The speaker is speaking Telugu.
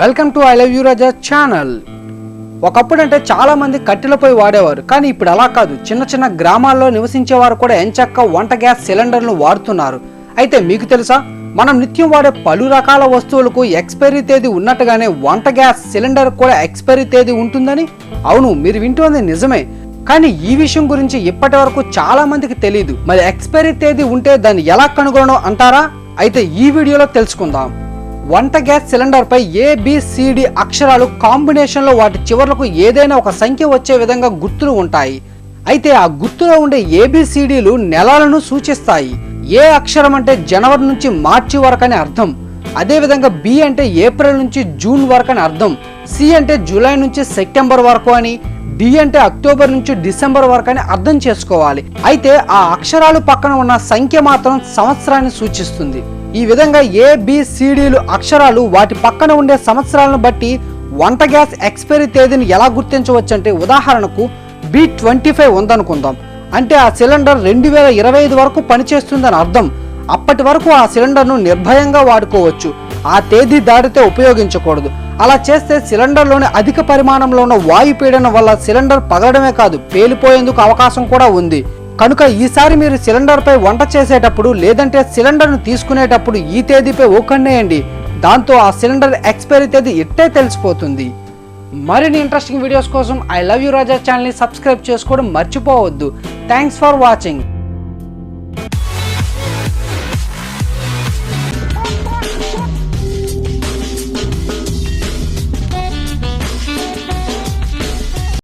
Welcome to I love you Raja channel ఒకప్పుడు అంటే చాలా మంది కట్టెలపై వాడేవారు కానీ ఇప్పుడు అలా కాదు. చిన్న చిన్న గ్రామాల్లో నివసించేవారు కూడా ఎంచక్క వంట గ్యాస్ సిలిండర్లను వాడుతున్నారు. అయితే మీకు తెలుసా? మనం నిత్యం వాడే పలు రకాల వస్తువులకు ఎక్స్పైరీ తేదీ ఉన్నట్టుగానే వంట గ్యాస్ సిలిండర్ కూడా ఎక్స్పైరీ తేదీ ఉంటుందని? అవును మీరు వింటుంది నిజమే. కానీ ఈ విషయం గురించి ఇప్పటి వరకు చాలా మందికి తెలియదు మరి ఎక్స్పైరీ తేదీ ఉంటే దాన్ని ఎలా కనుగొనడం అంటారా? అయితే ఈ వీడియోలో తెలుసుకుందాం. వంట గ్యాస్ సిలిండర్పై ఏబిసిడి అక్షరాలు కాంబినేషన్లో వాటి చివర్లకు ఏదైనా ఒక సంఖ్య వచ్చే విధంగా గుర్తులు ఉంటాయి. అయితే ఆ గుర్తులో ఉండే ఏబిసిడిలు నెలలను సూచిస్తాయి. ఏ అక్షరం అంటే జనవరి నుంచి మార్చి వరకు అని అర్థం. అదేవిధంగా బి అంటే ఏప్రిల్ నుంచి జూన్ వరకు అని అర్థం. సి అంటే జూలై నుంచి సెప్టెంబర్ వరకు అని. డి అంటే అక్టోబర్ నుంచి డిసెంబర్ వరకు అని అర్థం చేసుకోవాలి. అయితే ఆ అక్షరాలు పక్కన ఉన్న సంఖ్య మాత్రం సంవత్సరాన్ని సూచిస్తుంది. ఈ విధంగా ఏ అక్షరాలు వాటి పక్కన ఉండే సంవత్సరాలను బట్టి వంట గ్యాస్ ఎక్స్పైరీ తేదీని ఎలా గుర్తించవచ్చు అంటే ఉదాహరణకు బి ట్వంటీ ఫైవ్ ఉందనుకుందాం. అంటే ఆ సిలిండర్ రెండు వేల ఇరవై ఐదు వరకు పనిచేస్తుందని అర్థం. అప్పటి వరకు ఆ సిలిండర్ను నిర్భయంగా వాడుకోవచ్చు. ఆ తేదీ దాటితే ఉపయోగించకూడదు. అలా చేస్తే సిలిండర్లోని అధిక పరిమాణంలో ఉన్న వాయు పీడనం వల్ల సిలిండర్ పగలడమే కాదు పేలిపోయేందుకు అవకాశం కూడా ఉంది. కనుక ఈసారి మీరు సిలిండర్పై వంట చేసేటప్పుడు లేదంటే సిలిండర్ను తీసుకునేటప్పుడు ఈ తేదీపై ఓకన్నేయండి దాంతో ఆ సిలిండర్ ఎక్స్పైరీ తేదీ ఇట్టే తెలిసిపోతుంది. మరిన్ని ఇంట్రెస్టింగ్ వీడియోస్ కోసం ఐ లవ్ యూ రాజా ఛానల్ని సబ్స్క్రైబ్ చేసుకోవడం మర్చిపోవద్దు. Thanks for watching